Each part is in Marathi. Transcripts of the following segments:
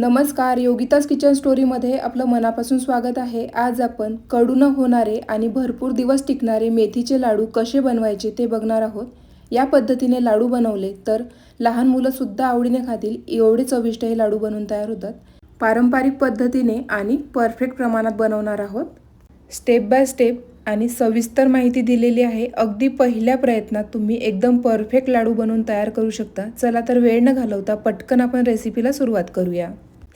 नमस्कार योगिताज किचन स्टोरीमध्ये आपलं मनापासून स्वागत आहे. आज आपण कडू न होणारे आणि भरपूर दिवस टिकणारे मेथीचे लाडू कसे बनवायचे ते बघणार आहोत. या पद्धतीने लाडू बनवले तर लहान मुलंसुद्धा आवडीने खातील एवढे चविष्ट हे लाडू बनवून तयार होतात. पारंपरिक पद्धतीने आणि परफेक्ट प्रमाणात बनवणार आहोत. स्टेप बाय स्टेप आणि सविस्तर माहिती दिलेली आहे. अगदी पहिल्या प्रयत्नात तुम्ही एकदम परफेक्ट लाडू बनवून तयार करू शकता. चला तर वेळ न घालवता पटकन आपण रेसिपीला सुरुवात करूया.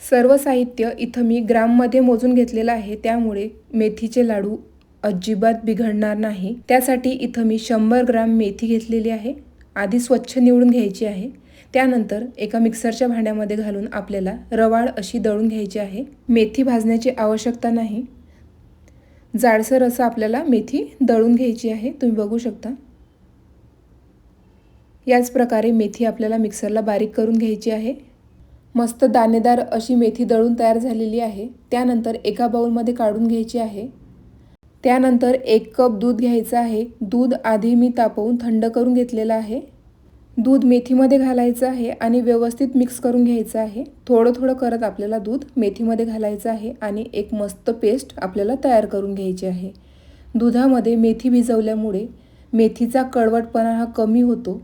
सर्व साहित्य इथं मी ग्राममध्ये मोजून घेतलेलं आहे. त्यामुळे मेथीचे लाडू अजिबात बिघडणार नाही. त्यासाठी इथं मी शंभर ग्राम मेथी घेतलेली आहे. आधी स्वच्छ निवडून घ्यायची आहे. त्यानंतर एका मिक्सरच्या भांड्यामध्ये घालून आपल्याला रवाळ अशी दळून घ्यायची आहे. मेथी भाजण्याची आवश्यकता नाही. जाडसर असं आपल्याला मेथी दळून घ्यायची आहे. तुम्ही बघू शकता. याच प्रकारे मेथी आपल्याला मिक्सरला बारीक करून घ्यायची आहे. मस्त दाणेदार अशी मेथी दळून तयार झालेली आहे. त्यानंतर एका बाऊलमध्ये काढून घ्यायची आहे. त्यानंतर एक कप दूध घ्यायचं आहे. दूध आधी मी तापवून थंड करून घेतलेलं आहे. दूध मेथीमध्ये घालायचं आहे आणि व्यवस्थित मिक्स करून घ्यायचं आहे. थोडं थोडं करत आपल्याला दूध मेथीमध्ये घालायचं आहे आणि एक मस्त पेस्ट आपल्याला तयार करून घ्यायची आहे. दुधामध्ये मेथी भिजवल्यामुळे मेथीचा कडवटपणा हा कमी होतो.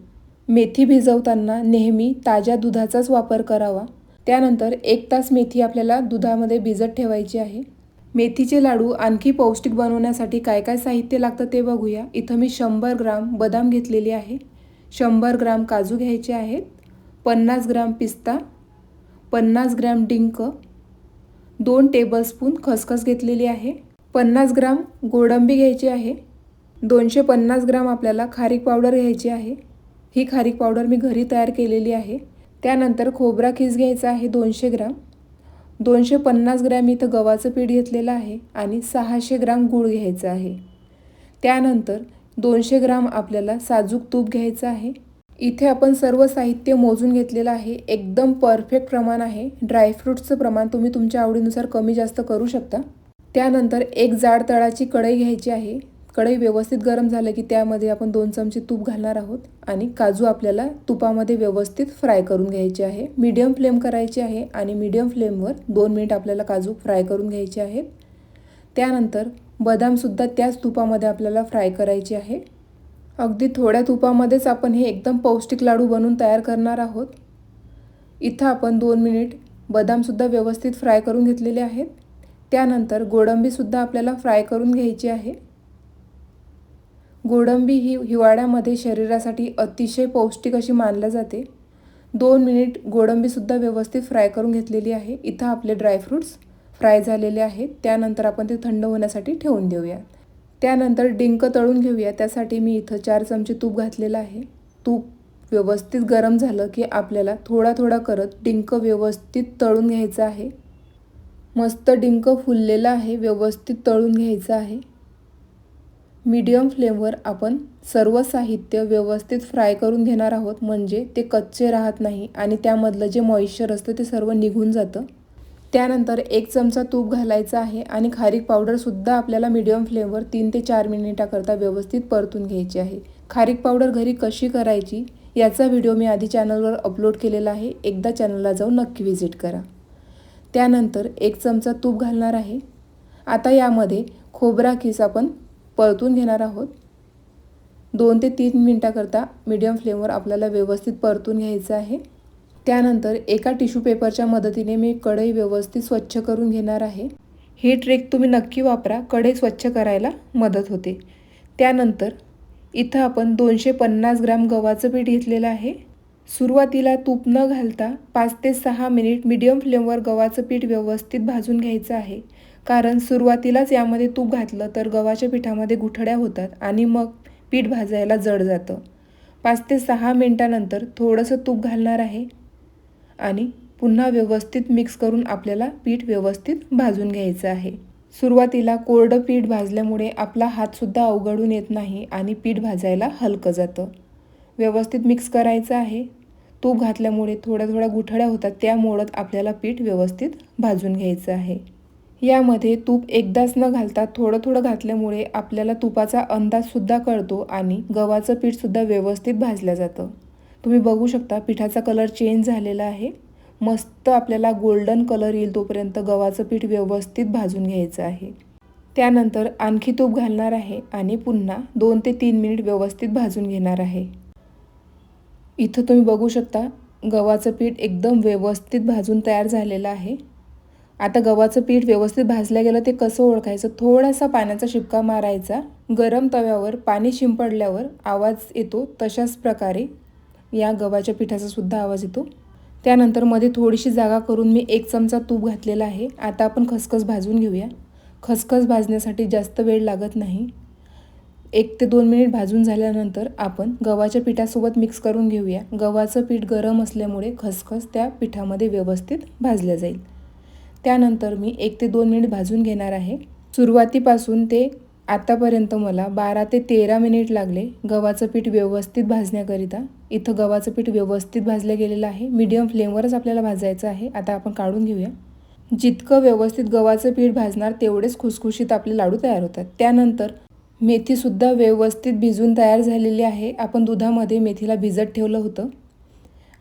मेथी भिजवताना नेहमी ताज्या दुधाचाच वापर करावा. त्यानंतर एक तास मेथी आपल्याला दुधामध्ये भिजत ठेवायची आहे. मेथीचे लाडू आणखी पौष्टिक बनवण्यासाठी काय काय साहित्य लागतं ते बघूया. इथं मी शंभर ग्राम बदाम घेतलेली आहे. शंभर ग्राम काजू घ्यायचे आहेत. पन्नास ग्राम पिस्ता. पन्नास ग्राम डिंक. दोन टेबलस्पून खसखस घेतलेली आहे. पन्नास ग्राम गोडंबी घ्यायची आहे. दोनशे पन्नास ग्राम आपल्याला खारीक पावडर घ्यायची आहे. ही खारीक पावडर मी घरी तयार केलेली आहे. त्यानंतर खोबरा खीस घ्यायचा आहे दोनशे ग्राम. दोनशे पन्नास ग्रॅम इथं गव्हाचं पीठ घेतलेलं आहे आणि सहाशे ग्राम गूळ घ्यायचं आहे. त्यानंतर दोनशे ग्राम आपल्याला साजूक तूप घ्यायचं आहे. इथे आपण सर्व साहित्य मोजून घेतलेलं आहे. एकदम परफेक्ट प्रमाण आहे. ड्रायफ्रूट्सचं प्रमाण तुम्ही तुमच्या आवडीनुसार कमी जास्त करू शकता. त्यानंतर एक जाड तळाची कढई घ्यायची आहे. कढई व्यवस्थित गरम झालं की त्यामध्ये आपण दोन चमचे तूप घालणार आहोत आणि काजू आपल्याला तुपामध्ये व्यवस्थित फ्राय करून घ्यायचे आहे. मीडियम फ्लेम करायची आहे आणि मीडियम फ्लेमवर दोन मिनिट आपल्याला काजू फ्राय करून घ्यायचे आहेत. त्यानंतर बदामसुद्धा त्याच तुपामध्ये आपल्याला फ्राय करायचे आहे. अगदी थोड्या तुपामध्येच आपण हे एकदम पौष्टिक लाडू बनवून तयार करणार आहोत. इथं आपण दोन मिनिट बदामसुद्धा व्यवस्थित फ्राय करून घेतलेले आहेत. त्यानंतर गोडंबीसुद्धा आपल्याला फ्राय करून घ्यायची आहे. गोडंबी ही हिवाळ्यामध्ये शरीरासाठी अतिशय पौष्टिक अशी मानल्या जाते. दोन मिनिट गोडंबीसुद्धा व्यवस्थित फ्राय करून घेतलेली आहे. इथं आपले ड्रायफ्रूट्स फ्राय झालेले आहेत. त्यानंतर आपण ते थंड होण्यासाठी ठेवून देऊया. त्यानंतर डिंक तळून घेऊया. त्यासाठी मी इथं चार चमचे तूप घातलेलं आहे. तूप व्यवस्थित गरम झालं की आपल्याला थोडा थोडा करत डिंक व्यवस्थित तळून घ्यायचं आहे. मस्त डिंक फुललेलं आहे. व्यवस्थित तळून घ्यायचं आहे. मीडियम फ्लेमवर आपण सर्व साहित्य व्यवस्थित फ्राय करून घेणार आहोत. म्हणजे ते कच्चे राहत नाही आणि त्यामधलं जे मॉइश्चर असतं ते सर्व निघून जातं. त्यानंतर एक चमचा तूप घालायचा आहे आणि खारीक पावडरसुद्धा आपल्याला मीडियम फ्लेमवर तीन ते चार मिनिटाकरता व्यवस्थित परतून घ्यायची आहे. खारीक पावडर घरी कशी करायची याचा व्हिडिओ मी आधी चॅनलवर अपलोड केलेला आहे. एकदा चॅनलला जाऊन नक्की व्हिजिट करा. त्यानंतर एक चमचा तूप घालणार आहे. आता यामध्ये खोबरा खिस आपण परतून घेणार आहोत. दोन ते तीन मिनटाकरता मीडियम फ्लेमवर आपल्याला व्यवस्थित परतून घ्यायचं आहे. त्यानंतर एका टिश्यू पेपरच्या मदतीने मी कढई व्यवस्थित स्वच्छ करून घेणार आहे. ही ट्रिक तुम्ही नक्की वापरा कढई स्वच्छ करायला मदत होते. त्यानंतर इथं आपण दोनशे पन्नास ग्राम गव्हाचं पीठ घेतलेलं आहे. सुरुवातीला तूप न घालता पाच ते सहा मिनिट मीडियम फ्लेमवर गव्हाचं पीठ व्यवस्थित भाजून घ्यायचं आहे. कारण सुरुवातीलाच यामध्ये तूप घातलं तर गव्हाच्या पिठामध्ये गुठड्या होतात आणि मग पीठ भाजायला जड जातं. पाच ते सहा मिनटानंतर थोडंसं तूप घालणार आहे. आणि पुन्हा व्यवस्थित मिक्स करून आपल्याला पीठ व्यवस्थित भाजून घ्यायचं आहे. सुरुवातीला कोरडं पीठ भाजल्यामुळे आपला हातसुद्धा अवघडून येत नाही आणि पीठ भाजायला हलकं जातं. व्यवस्थित मिक्स करायचं आहे. तूप घातल्यामुळे थोड्या थोड्या गुठळ्या होतात त्या मोडत आपल्याला पीठ व्यवस्थित भाजून घ्यायचं आहे. यामध्ये तूप एकदाच न घालता थोडं थोडं घातल्यामुळे आपल्याला तुपाचा अंदाजसुद्धा कळतो आणि गव्हाचं पीठसुद्धा व्यवस्थित भाजलं जातं. तुम्ही बघू शकता पिठाचा कलर चेंज झालेला आहे. मस्त आपल्याला गोल्डन कलर येईल तोपर्यंत गव्हाचं पीठ व्यवस्थित भाजून घ्यायचं आहे. त्यानंतर आणखी तूप घालणार आहे आणि पुन्हा दोन ते तीन मिनिट व्यवस्थित भाजून घेणार आहे. इथं तुम्ही बघू शकता गव्हाचं पीठ एकदम व्यवस्थित भाजून तयार झालेलं आहे. आता गव्हाचं पीठ व्यवस्थित भाजलं गेलं ते कसं ओळखायचं? थोडासा पाण्याचा शिपका मारायचा. गरम तव्यावर पाणी शिंपडल्यावर आवाज येतो तशाच प्रकारे. या गव्हाच्या पिठाचा सुद्धा आवाज येतो. त्यानंतरमध्ये थोडीशी जागा करून मी एक चमचा तूप घातलेला आहे. आता आपण खसखस भाजून घेऊया. खसखस भाजण्यासाठी जास्त वेळ लागत नाही. एक ते दोन मिनिट भाजून झाल्यानंतर आपण गव्हाच्या पिठासोबत मिक्स करून घेऊया. गव्हाचं पीठ गरम असल्यामुळे खसखस त्या पिठामध्ये व्यवस्थित भाजल्या जाईल. त्यानंतर मी एक ते दोन मिनिट भाजून घेणार आहे. सुरुवातीपासून ते आतापर्यंत मला बारा ते तेरा मिनिट लागले गव्हाचं पीठ व्यवस्थित भाजण्याकरिता. इथं गव्हाचं पीठ व्यवस्थित भाजलं गेलेलं आहे. मीडियम फ्लेमवरच आपल्याला भाजायचं आहे. आता आपण काढून घेऊया. जितकं व्यवस्थित गव्हाचं पीठ भाजणार तेवढेच खुसखुशीत आपले लाडू तयार होतात. त्यानंतर मेथीसुद्धा व्यवस्थित भिजून तयार झालेली आहे. आपण दुधामध्ये मेथीला भिजत ठेवलं होतं.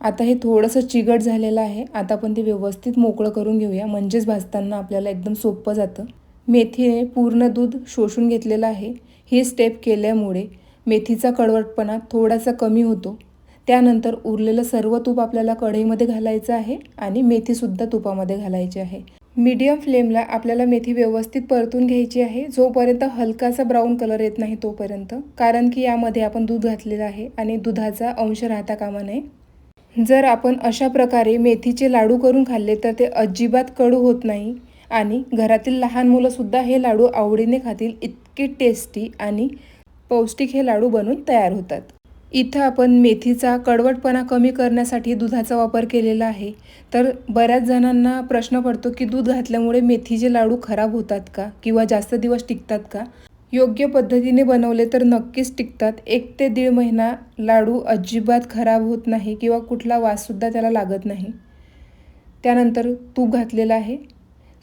आता हे थोडंसं चिगट झालेलं आहे. आता आपण ते व्यवस्थित मोकळं करून घेऊया. म्हणजेच भाजताना आपल्याला एकदम सोपं जातं. मेथीने पूर्ण दूध शोषून घेतलेलं आहे. ही स्टेप केल्यामुळे मेथीचा कडवटपणा थोडासा कमी होतो. त्यानंतर उरलेलं सर्व तूप आपल्याला कढईमध्ये घालायचं आहे आणि मेथीसुद्धा तुपामध्ये घालायची आहे. मीडियम फ्लेमला आपल्याला मेथी व्यवस्थित परतून घ्यायची आहे. जोपर्यंत हलकासा ब्राऊन कलर येत नाही तोपर्यंत. कारण की यामध्ये आपण दूध घातलेलं आहे आणि दुधाचा अंश राहता कामा नये. जर आपण अशा प्रकारे मेथीचे लाडू करून खाल्ले तर ते अजिबात कडू होत नाही आणि घरातील लहान मुलंसुद्धा हे लाडू आवडीने खातील. इतके टेस्टी आणि पौष्टिक हे लाडू बनून तयार होतात. इथं आपण मेथीचा कडवटपणा कमी करण्यासाठी दुधाचा वापर केलेला आहे. तर बऱ्याच जणांना प्रश्न पडतो की दूध घातल्यामुळे मेथीचे लाडू खराब होतात का किंवा जास्त दिवस टिकतात का? योग्य पद्धतीने बनवले तर नक्कीच टिकतात. एक ते दीड महिना लाडू अजिबात खराब होत नाही किंवा कुठला वाससुद्धा त्याला लागत नाही. त्यानंतर तूप घातलेलं आहे.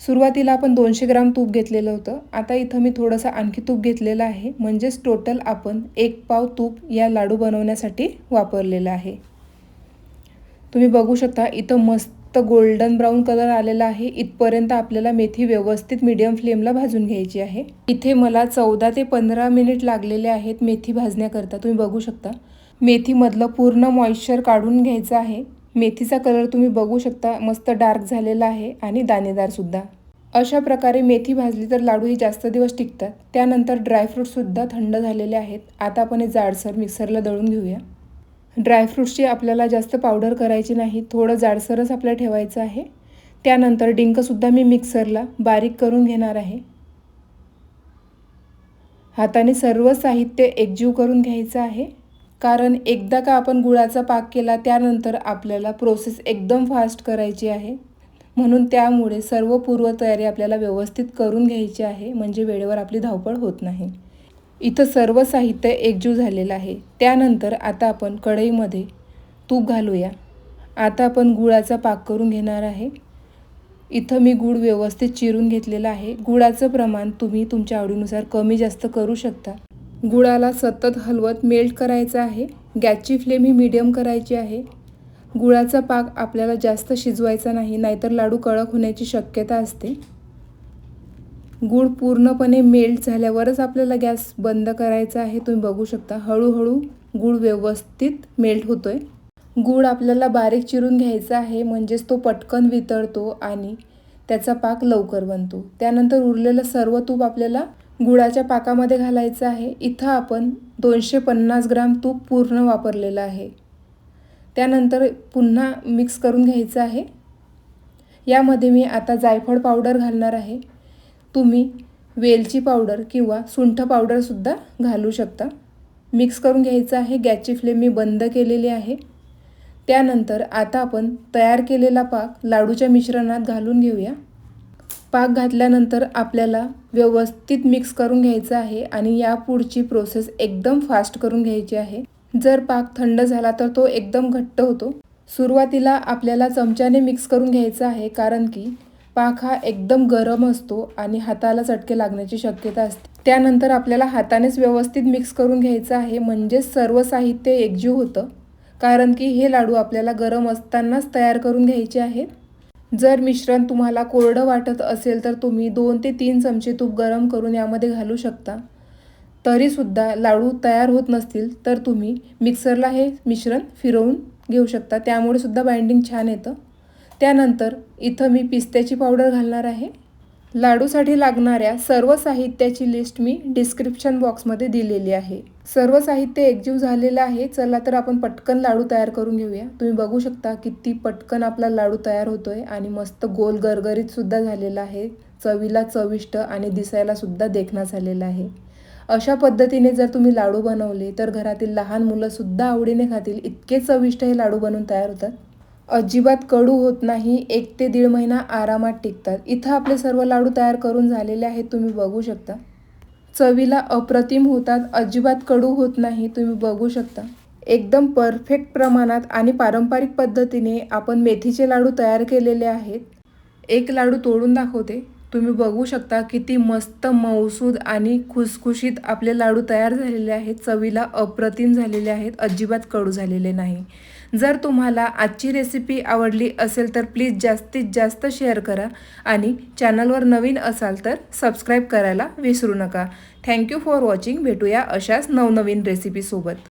सुरुवातीला आपण दोनशे ग्राम तूप घेतलेलं होतं. आता इथं मी थोडंसं आणखी तूप घेतलेलं आहे. म्हणजेच टोटल आपण एक पाव तूप या लाडू बनवण्यासाठी वापरलेलं आहे. तुम्ही बघू शकता इथं मस्त गोल्डन ब्राऊन कलर आलेला आहे. इथपर्यंत आपल्याला मेथी व्यवस्थित मीडियम फ्लेमला भाजून घ्यायची आहे. इथे मला चौदा ते पंधरा मिनिट लागलेले आहेत मेथी भाजण्याकरता. तुम्ही बघू शकता मेथीमधलं पूर्ण मॉइश्चर काढून घ्यायचं आहे. मेथीचा कलर तुम्ही बघू शकता मस्त डार्क झालेला आहे आणि दाणेदारसुद्धा अशा प्रकारे मेथी भाजली तर लाडू ही जास्त दिवस टिकतात. त्यानंतर ड्रायफ्रूटसुद्धा थंड झालेले आहेत. आता आपण हे जाडसर मिक्सरला दळून घेऊया. ड्रायफ्रूट्सची आपल्याला जास्त पावडर करायची नाही थोडं जाडसरच आपल्याला ठेवायचं आहे. त्यानंतर डिंकसुद्धा मी मिक्सरला बारीक करून घेणार आहे. हाताने सर्व साहित्य एकजीव करून घ्यायचं आहे. कारण एकदा का आपण गुळाचा पाक केला त्यानंतर आपल्याला प्रोसेस एकदम फास्ट करायची आहे. म्हणून त्यामुळे सर्व पूर्वतयारी आपल्याला व्यवस्थित करून घ्यायची आहे म्हणजे वेळेवर आपली धावपळ होत नाही. इथं सर्व साहित्य एकजीव झालेलं आहे. त्यानंतर आता आपण कढईमध्ये तूप घालूया. आता आपण गुळाचा पाक करून घेणार आहे. इथं मी गूळ व्यवस्थित चिरून घेतलेला आहे. गुळाचं प्रमाण तुम्ही तुमच्या आवडीनुसार कमी जास्त करू शकता. गुळाला सतत हलवत मेल्ट करायचं आहे. गॅसची फ्लेम ही मीडियम करायची आहे. गुळाचा पाक आपल्याला जास्त शिजवायचा नाही नाहीतर लाडू कडक होण्याची शक्यता असते. गूळ पूर्णपणे मेल्ट झाल्यावरच आपल्याला गॅस बंद करायचा आहे. तुम्ही बघू शकता हळूहळू गूळ व्यवस्थित मेल्ट होतो आहे गूळ आपल्याला बारीक चिरून घ्यायचा आहे म्हणजेच तो पटकन वितळतो आणि त्याचा पाक लवकर बनतो. त्यानंतर उरलेलं सर्व तूप आपल्याला गुळाच्या पाकामध्ये घालायचं आहे. इथं आपण दोनशे पन्नास ग्राम तूप पूर्ण वापरलेलं आहे. त्यानंतर पुन्हा मिक्स करून घ्यायचं आहे. यामध्ये मी आता जायफळ पावडर घालणार आहे. तुम्ही वेलची पावडर किंवा सुंठ पावडरसुद्धा घालू शकता. मिक्स करून घ्यायचं आहे. गॅसची फ्लेम मी बंद केलेली आहे. त्यानंतर आता आपण तयार केलेला पाक लाडूच्या मिश्रणात घालून घेऊया. पाक घातल्यानंतर आपल्याला व्यवस्थित मिक्स करून घ्यायचं आहे आणि या पुढची प्रोसेस एकदम फास्ट करून घ्यायची आहे. जर पाक थंड झाला तर तो एकदम घट्ट होतो. सुरुवातीला आपल्याला चमच्याने मिक्स करून घ्यायचा आहे कारण की पाक हा एकदम गरम असतो आणि हाताला चटके लागण्याची शक्यता असते. त्यानंतर आपल्याला हातानेच व्यवस्थित मिक्स करून घ्यायचं आहे म्हणजेच सर्व साहित्य एकजीव होतं. कारण की हे लाडू आपल्याला गरम असतानाच तयार करून घ्यायचे आहेत. जर मिश्रण तुम्हाला कोरडं वाटत असेल तर तुम्ही दोन ते तीन चमचे तूप गरम करून यामध्ये घालू शकता. तरीसुद्धा लाडू तयार होत नसतील तर तुम्ही मिक्सरला हे मिश्रण फिरवून घेऊ शकता. त्यामुळे सुद्धा बाइंडिंग छान येतं. त्यानंतर इथं मी पिस्त्याची पावडर घालणार आहे. लाडूसाठी लागणाऱ्या सर्व साहित्याची लिस्ट मी डिस्क्रिप्शन बॉक्समध्ये दिलेली आहे. सर्व साहित्य एकजीव झालेलं आहे चला तर आपण पटकन लाडू तयार करून घेऊया. तुम्ही बघू शकता किती पटकन आपला लाडू तयार होतोय आणि मस्त गोल गरगरीत सुद्धा झालेला आहे. चवीला चविष्ट आणि दिसायला सुद्धा देखणा झालेला आहे. अशा पद्धतीने जर तुम्ही लाडू बनवले तर घरातील लहान मुलंसुद्धा आवडीने खातील. इतके चविष्ट हे लाडू बनवून तयार होतात. अजिबात कडू होत नाही. एक ते दीड महिना आरामात टिकतात. इथं आपले सर्व लाडू तयार करून झालेले आहेत. तुम्ही बघू शकता. चवीला अप्रतिम होतात. अजिबात कडू होत नाही. तुम्ही बघू शकता. एकदम परफेक्ट प्रमाणात आणि पारंपरिक पद्धतीने आपण मेथीचे लाडू तयार केलेले आहेत. एक लाडू तोडून दाखवते. तुम्ही बघू शकता किती मस्त मऊसूद आणि खुसखुशीत आपले लाडू तयार झालेले आहेत. चवीला अप्रतिम झालेले आहेत. अजिबात कडू झालेले नाही. जर तुम्हाला आजची रेसिपी आवडली असेल तर प्लीज जास्तीत जास्त शेअर करा आणि चॅनलवर नवीन असाल तर सबस्क्राईब करायला विसरू नका. थँक्यू फॉर वॉचिंग भेटूया अशाच नवनवीन रेसिपीसोबत